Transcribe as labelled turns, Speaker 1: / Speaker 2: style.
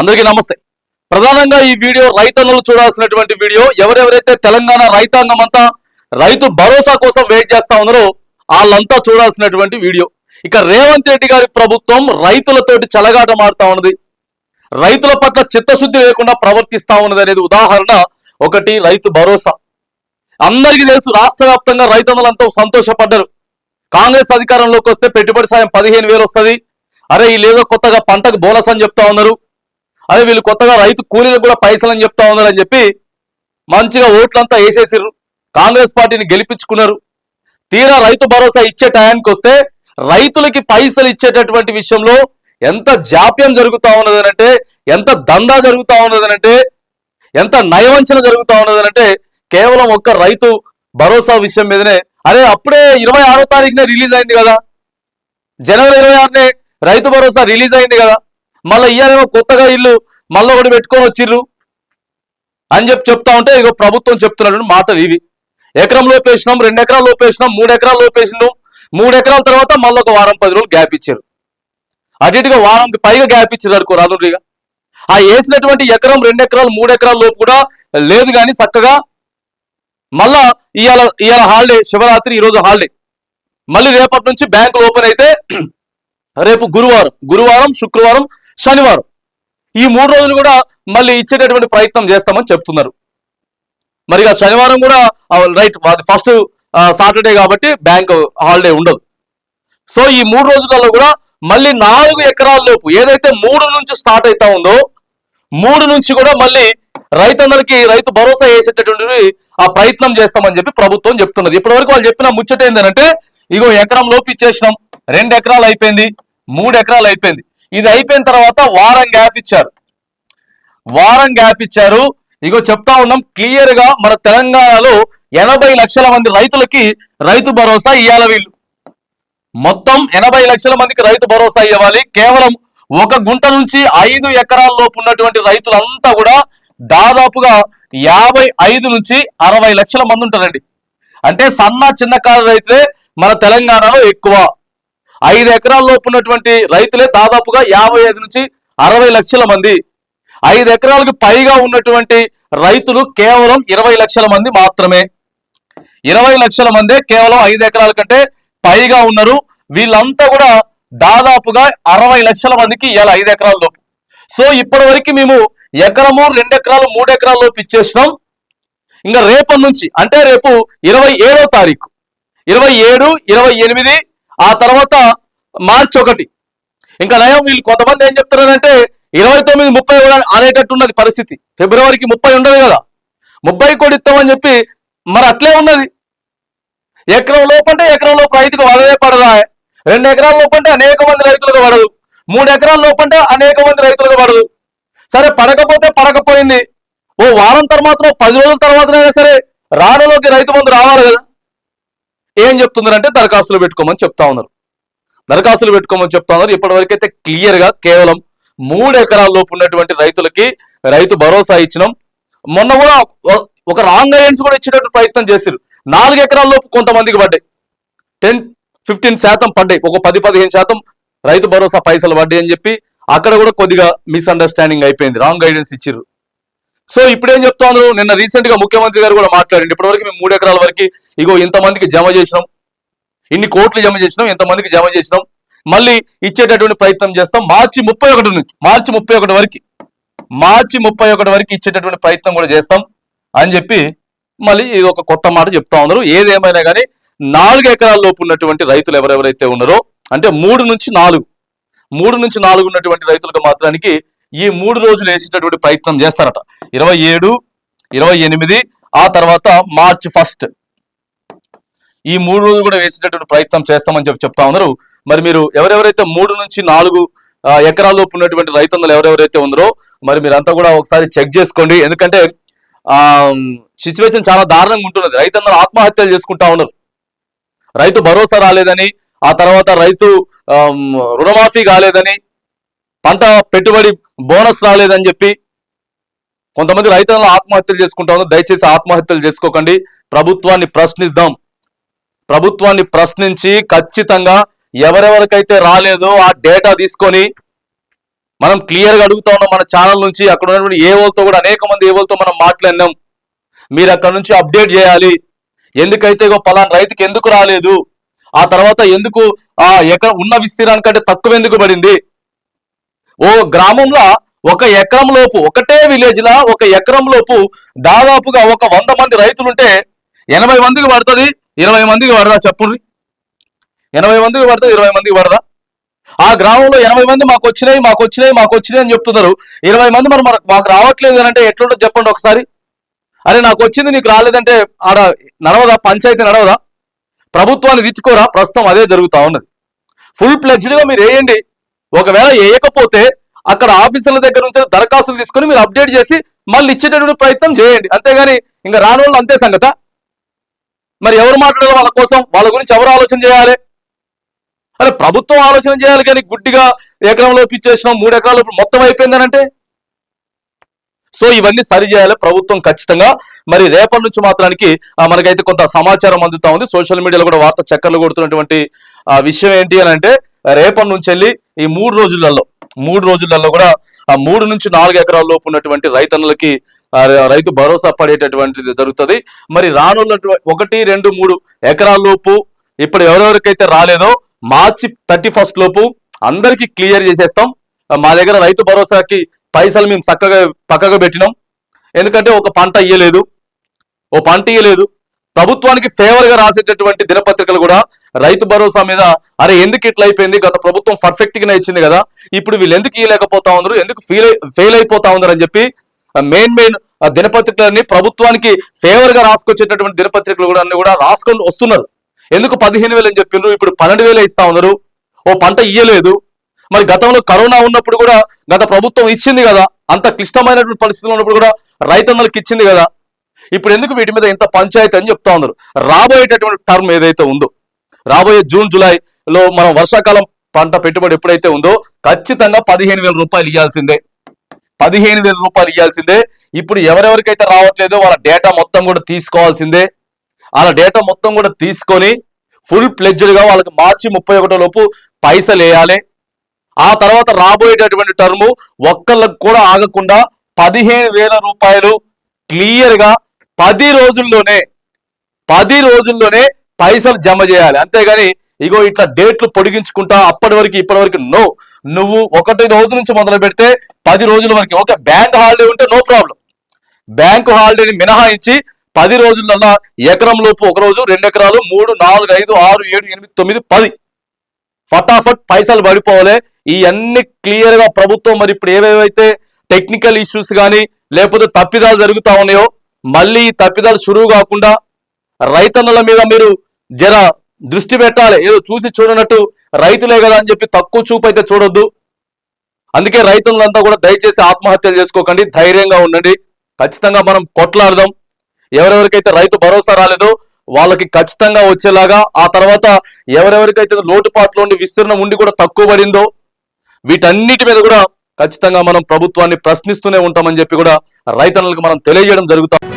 Speaker 1: అందరికీ నమస్తే. ప్రధానంగా ఈ వీడియో రైతన్నలు చూడాల్సినటువంటి వీడియో. ఎవరెవరైతే తెలంగాణ రైతాంగం అంతా రైతు భరోసా కోసం వెయిట్ చేస్తా ఉన్నారో వాళ్ళంతా చూడాల్సినటువంటి వీడియో. ఇక రేవంత్ రెడ్డి గారి ప్రభుత్వం రైతులతోటి చలగాట మారుతా ఉన్నది. రైతుల పట్ల చిత్తశుద్ధి లేకుండా ప్రవర్తిస్తా ఉన్నది అనేది ఉదాహరణ ఒకటి రైతు భరోసా. అందరికీ తెలుసు రాష్ట్ర వ్యాప్తంగా రైతన్నలంతా సంతోషపడ్డారు. కాంగ్రెస్ అధికారంలోకి వస్తే పెట్టుబడి సాయం పదిహేను వేలు వస్తుంది. అరే వీళ్ళేదో కొత్తగా పంటకు బోనస్ అని చెప్తా ఉన్నారు. అదే వీళ్ళు కొత్తగా రైతు కూలీలకు కూడా పైసలు అని చెప్తా ఉన్నారు అని చెప్పి మంచిగా ఓట్లంతా వేసేసారు కాంగ్రెస్ పార్టీని గెలిపించుకున్నారు. తీరా రైతు భరోసా ఇచ్చే టయానికి వస్తే రైతులకి పైసలు ఇచ్చేటటువంటి విషయంలో ఎంత జాప్యం జరుగుతూ ఉన్నదనంటే ఎంత దందా జరుగుతూ ఉన్నదనంటే ఎంత నయవంచన జరుగుతూ ఉన్నదనంటే కేవలం ఒక్క రైతు భరోసా విషయం మీదనే. అరే అప్పుడే ఇరవై ఆరో తారీఖునే రిలీజ్ అయింది కదా. జనవరి ఇరవై ఆరునే రైతు భరోసా రిలీజ్ అయింది కదా. మళ్ళీ ఇయ్యాలేమో కొత్తగా ఇల్లు మళ్ళీ ఒకటి పెట్టుకొని వచ్చిర్రు. అని చెప్పి చెప్తా ఉంటే ఇగో ప్రభుత్వం చెప్తున్నటువంటి మాటలు ఇవి. ఎకరం లోపేసినాం రెండు ఎకరాలు లోపేసినాం మూడు ఎకరాలు లోపేసినాం మూడు ఎకరాల తర్వాత మళ్ళీ ఒక వారం పది రోజులు గ్యాప్ ఇచ్చారు. అటు ఇటుగా వారంకి పైగా గ్యాప్ ఇచ్చారు అనుకో రానుడిగా ఆ వేసినటువంటి ఎకరం రెండు ఎకరాలు మూడు ఎకరాల లోపు కూడా లేదు కానీ చక్కగా మళ్ళా ఇవాళ ఇవాళ హాలిడే శివరాత్రి ఈరోజు హాలిడే. మళ్ళీ రేపటి నుంచి బ్యాంకులు ఓపెన్ అయితే రేపు గురువారం గురువారం శుక్రవారం శనివారం. ఈ మూడు రోజులు కూడా మళ్ళీ ఇచ్చేటటువంటి ప్రయత్నం చేస్తామని చెప్తున్నారు. మరి శనివారం కూడా రైట్ ఫస్ట్ సాటర్డే కాబట్టి బ్యాంక్ హాలిడే ఉండదు. సో ఈ మూడు రోజులలో కూడా మళ్ళీ నాలుగు ఎకరాల లోపు ఏదైతే మూడు నుంచి స్టార్ట్ అవుతా ఉందో మూడు నుంచి కూడా మళ్ళీ రైతన్నలకి రైతు భరోసా వేసేటటువంటి ఆ ప్రయత్నం చేస్తామని చెప్పి ప్రభుత్వం చెప్తున్నది. ఇప్పటి వరకు వాళ్ళు చెప్పిన ముచ్చట ఏంటంటే ఇగో ఎకరం లోపు ఇచ్చేసినాం రెండు ఎకరాలు అయిపోయింది మూడు ఎకరాలు అయిపోయింది. ఇది అయిపోయిన తర్వాత వారం గ్యాప్ ఇచ్చారు. వారం గ్యాప్ ఇచ్చారు. ఇగో చెప్తా ఉన్నాం క్లియర్గా మన తెలంగాణలో ఎనభై లక్షల మంది రైతులకి రైతు భరోసా ఇయ్యాల వీళ్ళు. మొత్తం ఎనభై లక్షల మందికి రైతు భరోసా ఇవ్వాలి. కేవలం ఒక గుంట నుంచి ఐదు ఎకరాల లోపు ఉన్నటువంటి రైతులంతా కూడా దాదాపుగా యాభై ఐదు నుంచి అరవై లక్షల మంది ఉంటారండి. అంటే సన్న చిన్నకారు రైతులే మన తెలంగాణలో ఎక్కువ. ఐదు ఎకరాల లోపు ఉన్నటువంటి రైతులే దాదాపుగా యాభై ఐదు నుంచి అరవై లక్షల మంది. ఐదు ఎకరాలకు పైగా ఉన్నటువంటి రైతులు కేవలం ఇరవై లక్షల మంది మాత్రమే. ఇరవై లక్షల మందే కేవలం ఐదు ఎకరాల కంటే పైగా ఉన్నారు. వీళ్ళంతా కూడా దాదాపుగా అరవై లక్షల మందికి ఇవాళ ఐదు ఎకరాల లోపు. సో ఇప్పటి వరకు మేము ఎకరము రెండు ఎకరాలు మూడు ఎకరాల లోపు ఇచ్చేసినాం. ఇంకా రేపటి నుంచి అంటే రేపు ఇరవై ఏడో తారీఖు. ఇరవై ఏడు ఇరవై ఎనిమిది ఆ తర్వాత మార్చి ఒకటి. ఇంకా నయం వీళ్ళు కొంతమంది ఏం చెప్తున్నారంటే ఇరవై తొమ్మిది ముప్పై అనేటట్టున్నది పరిస్థితి. ఫిబ్రవరికి ముప్పై ఉండదు కదా. ముప్పై కోటి ఇస్తామని చెప్పి మరి అట్లే ఉన్నది. ఎకరం లోపంటే ఎకరం లోపు రైతుకు వడదే పడదా? రెండు ఎకరాల లోపంటే అనేక మంది రైతులకు పడదు. మూడు ఎకరాల లోపంటే అనేక మంది రైతులకు పడదు. సరే పడకపోతే పడకపోయింది. ఓ వారం తర్వాత పది రోజుల తర్వాతనైనా సరే రానులోకి రైతు బంధు రావాలి కదా. ఏం చెప్తున్నారంటే దరఖాస్తులు పెట్టుకోమని చెప్తా ఉన్నారు. దరఖాస్తులు పెట్టుకోమని చెప్తా ఉన్నారు. ఇప్పటివరకైతే క్లియర్గా కేవలం మూడు ఎకరాల లోపు ఉన్నటువంటి రైతులకి రైతు భరోసా ఇచ్చినాం. మొన్న కూడా ఒక రాంగ్ గైడెన్స్ కూడా ఇచ్చేటట్టు ప్రయత్నం చేశారు నాలుగు ఎకరాల లోపు కొంతమందికి పడ్డాయి. టెన్ ఫిఫ్టీన్ శాతం పడ్డాయి. ఒక పది పదిహేను శాతం రైతు భరోసా పైసలు పడ్డాయి అని చెప్పి అక్కడ కూడా కొద్దిగా మిస్అండర్స్టాండింగ్ అయిపోయింది. రాంగ్ గైడెన్స్ ఇచ్చిర్రు. సో ఇప్పుడేం చెప్తాను? నిన్న రీసెంట్గా ముఖ్యమంత్రి గారు కూడా మాట్లాడండి. ఇప్పటివరకు మేము మూడు ఎకరాల వరకు ఇగో ఇంతమందికి జమ చేసినాం. ఇన్ని కోట్లు జమ చేసినాం ఇంతమందికి జమ చేసినాం. మళ్ళీ ఇచ్చేటటువంటి ప్రయత్నం చేస్తాం. మార్చి ముప్పై ఒకటి నుంచి మార్చి ముప్పై ఒకటి వరకు మార్చి ముప్పై ఒకటి వరకు ఇచ్చేటటువంటి ప్రయత్నం కూడా చేస్తాం అని చెప్పి మళ్ళీ ఇది ఒక కొత్త మాట చెప్తా ఉన్నారు. ఏదేమైనా కానీ నాలుగు ఎకరాల లోపు ఉన్నటువంటి రైతులు ఎవరెవరైతే ఉన్నారో అంటే మూడు నుంచి నాలుగు మూడు నుంచి నాలుగు ఉన్నటువంటి రైతులకు మాత్రానికి ఈ మూడు రోజులు వేసేటటువంటి ప్రయత్నం చేస్తారట. ఇరవై ఏడు ఇరవై ఎనిమిది ఆ తర్వాత మార్చ్ ఫస్ట్. ఈ మూడు రోజులు కూడా వేసేటటువంటి ప్రయత్నం చేస్తామని చెప్పి చెప్తా ఉన్నారు. మరి మీరు ఎవరెవరైతే మూడు నుంచి నాలుగు ఎకరాల్లోపు ఉన్నటువంటి రైతన్నలు ఎవరెవరైతే ఉన్నారో మరి మీరంతా కూడా ఒకసారి చెక్ చేసుకోండి. ఎందుకంటే ఆ సిచ్యువేషన్ చాలా దారుణంగా ఉంటున్నది. రైతన్నలు ఆత్మహత్యలు చేసుకుంటా ఉన్నారు. రైతు భరోసా రాలేదని ఆ తర్వాత రైతు రుణమాఫీ కాలేదని పంట పెట్టుబడి బోనస్ రాలేదని చెప్పి కొంతమంది రైతులను ఆత్మహత్యలు చేసుకుంటా ఉన్నారు. దయచేసి ఆత్మహత్యలు చేసుకోకండి. ప్రభుత్వాన్ని ప్రశ్నిద్దాం. ప్రభుత్వాన్ని ప్రశ్నించి ఖచ్చితంగా ఎవరెవరికైతే రాలేదో ఆ డేటా తీసుకొని మనం క్లియర్గా అడుగుతా ఉన్నాం మన ఛానల్ నుంచి. అక్కడ ఉన్నటువంటి ఏవోలతో కూడా అనేక మంది ఏవోలతో మనం మాట్లాడినాం. మీరు అక్కడ నుంచి అప్డేట్ చేయాలి. ఎందుకైతే ఇగో పలానా రైతుకి ఎందుకు రాలేదు? ఆ తర్వాత ఎందుకు ఆ ఎకరం ఉన్న విస్తీర్ణానికంటే తక్కువ ఎందుకు పడింది? ఓ గ్రామంలో ఒక ఎకరం లోపు ఒకటే విలేజ్ లా ఒక ఎకరం లోపు దాదాపుగా ఒక వంద మంది రైతులుంటే ఎనభై మందికి పడుతుంది ఇరవై మందికి పడదా చెప్పుర్రి? ఎనభై మందికి పడుతుంది ఇరవై మందికి పడదా? ఆ గ్రామంలో ఎనభై మంది మాకు వచ్చినాయి మాకు వచ్చినాయి మాకు వచ్చినాయి అని చెప్తున్నారు. ఇరవై మంది మరి మనకు మాకు రావట్లేదు అని అంటే ఎట్లుంటుంది చెప్పండి ఒకసారి? అరే నాకు వచ్చింది నీకు రాలేదంటే ఆడ నడవదా? పంచాయతీ నడవదా? ప్రభుత్వాన్ని తెచ్చుకోరా ప్రస్తుతం అదే జరుగుతూ ఉన్నది. ఫుల్గా మీరు వేయండి. ఒకవేళ వేయకపోతే అక్కడ ఆఫీసర్ల దగ్గర నుంచి దరఖాస్తులు తీసుకొని మీరు అప్డేట్ చేసి మళ్ళీ ఇచ్చేటటువంటి ప్రయత్నం చేయండి. అంతేగాని ఇంకా రాని వాళ్ళు అంతే సంగత. మరి ఎవరు మాట్లాడాలి వాళ్ళ కోసం వాళ్ళ గురించి ఎవరు ఆలోచన చేయాలి? అరే ప్రభుత్వం ఆలోచన చేయాలి కానీ గుడ్డిగా ఎకరంలో పిచ్చేసినాం మూడు ఎకరాలు ఇప్పుడు మొత్తం అయిపోయిందనంటే సో ఇవన్నీ సరి చేయాలి ప్రభుత్వం ఖచ్చితంగా. మరి రేపటి నుంచి మాత్రానికి మనకైతే కొంత సమాచారం అందుతా ఉంది. సోషల్ మీడియాలో కూడా వార్త చక్కర్లు కొడుతున్నటువంటి విషయం ఏంటి అని అంటే రేపటి నుంచి వెళ్ళి ఈ మూడు రోజులలో మూడు రోజులలో కూడా ఆ మూడు నుంచి నాలుగు ఎకరాల లోపు ఉన్నటువంటి రైతన్నులకి రైతు భరోసా పడేటటువంటిది జరుగుతుంది. మరి రానున్నటువంటి ఒకటి రెండు మూడు ఎకరాల లోపు ఇప్పుడు ఎవరెవరికైతే రాలేదో మార్చి థర్టీ ఫస్ట్ లోపు అందరికీ క్లియర్ చేసేస్తాం. మా దగ్గర రైతు భరోసాకి పైసలు మేము చక్కగా పక్కగా పెట్టినాం. ఎందుకంటే ఒక పంట ఇయ్యలేదు. ఓ పంట ఇయ్యలేదు. ప్రభుత్వానికి ఫేవర్గా రాసేటటువంటి దినపత్రికలు కూడా రైతు భరోసా మీద అరే ఎందుకు ఇట్లా అయిపోయింది? గత ప్రభుత్వం పర్ఫెక్ట్ గానే ఇచ్చింది కదా. ఇప్పుడు వీళ్ళు ఎందుకు ఇయ్యలేకపోతా ఉన్నారు? ఎందుకు ఫీల్ ఫెయిల్ అయిపోతా ఉన్నారు అని చెప్పి మెయిన్ మెయిన్ దినపత్రికలన్నీ ప్రభుత్వానికి ఫేవర్గా రాసుకొచ్చేటటువంటి దినపత్రికలు కూడా అన్ని కూడా రాసుకొని వస్తున్నారు. ఎందుకు పదిహేను వేలు అని చెప్పిండ్రు ఇప్పుడు పన్నెండు వేలే ఇస్తా ఉన్నారు. ఓ పంట ఇయ్యలేదు. మరి గతంలో కరోనా ఉన్నప్పుడు కూడా గత ప్రభుత్వం ఇచ్చింది కదా. అంత క్లిష్టమైనటువంటి పరిస్థితులు ఉన్నప్పుడు కూడా రైతన్నలకు ఇచ్చింది కదా. ఇప్పుడు ఎందుకు వీటి మీద ఇంత పంచాయతీ అని చెప్తా ఉన్నారు? రాబోయేటటువంటి టర్మ్ ఏదైతే ఉందో రాబోయే జూన్ జూలైలో మనం వర్షాకాలం పంట పెట్టుబడి ఎప్పుడైతే ఉందో ఖచ్చితంగా పదిహేను వేల రూపాయలు ఇవ్వాల్సిందే పదిహేను వేల రూపాయలు ఇవ్వాల్సిందే ఇప్పుడు ఎవరెవరికైతే రావట్లేదో వాళ్ళ డేటా మొత్తం కూడా తీసుకోవాల్సిందే. వాళ్ళ డేటా మొత్తం కూడా తీసుకొని ఫుల్ ప్లెడ్జ్డ్గా వాళ్ళకి మార్చి ముప్పై ఒకటో లోపు పైసలు వేయాలి. ఆ తర్వాత రాబోయేటటువంటి టర్ము ఒక్కళ్ళకు కూడా ఆగకుండా పదిహేను వేల రూపాయలు క్లియర్గా పది రోజుల్లోనే పది రోజుల్లోనే పైసలు జమ చేయాలి. అంతేగాని ఇగో ఇట్లా డేట్లు పొడిగించుకుంటా అప్పటి వరకు ఇప్పటి వరకు నో. నువ్వు ఒకటి రోజు నుంచి మొదలు పెడితే పది రోజుల వరకు ఓకే బ్యాంక్ హాలిడే ఉంటే నో ప్రాబ్లం. బ్యాంకు హాలిడేని మినహాయించి పది రోజులల్లా ఎకరం లోపు ఒక రోజు రెండు ఎకరాలు మూడు నాలుగు ఐదు ఆరు ఏడు ఎనిమిది తొమ్మిది పది. ఫటాఫట్ పైసలు పడిపోవాలి. ఇవన్నీ క్లియర్గా ప్రభుత్వం మరి ఇప్పుడు ఏవేవైతే టెక్నికల్ ఇష్యూస్ కానీ లేకపోతే తప్పిదాలు జరుగుతూ ఉన్నాయో మళ్ళీ ఈ తప్పిదాలు షురువు కాకుండా రైతన్నుల మీద మీరు జర దృష్టి పెట్టాలి. ఏదో చూసి చూడనట్టు రైతులే కదా అని చెప్పి తక్కువ చూపు అయితే చూడొద్దు. అందుకే రైతులంతా కూడా దయచేసి ఆత్మహత్యలు చేసుకోకండి. ధైర్యంగా ఉండండి. ఖచ్చితంగా మనం కొట్లాడదాం. ఎవరెవరికైతే రైతు భరోసా రాలేదో వాళ్ళకి ఖచ్చితంగా వచ్చేలాగా ఆ తర్వాత ఎవరెవరికైతే లోటుపాట్లో ఉండి విస్తీర్ణం ఉండి కూడా తక్కువ పడిందో వీటన్నిటి మీద కూడా ఖచ్చితంగా మనం ప్రభుత్వాన్ని ప్రశ్నిస్తూనే ఉంటామని చెప్పి కూడా రైతన్నులకు మనం తెలియజేయడం జరుగుతాం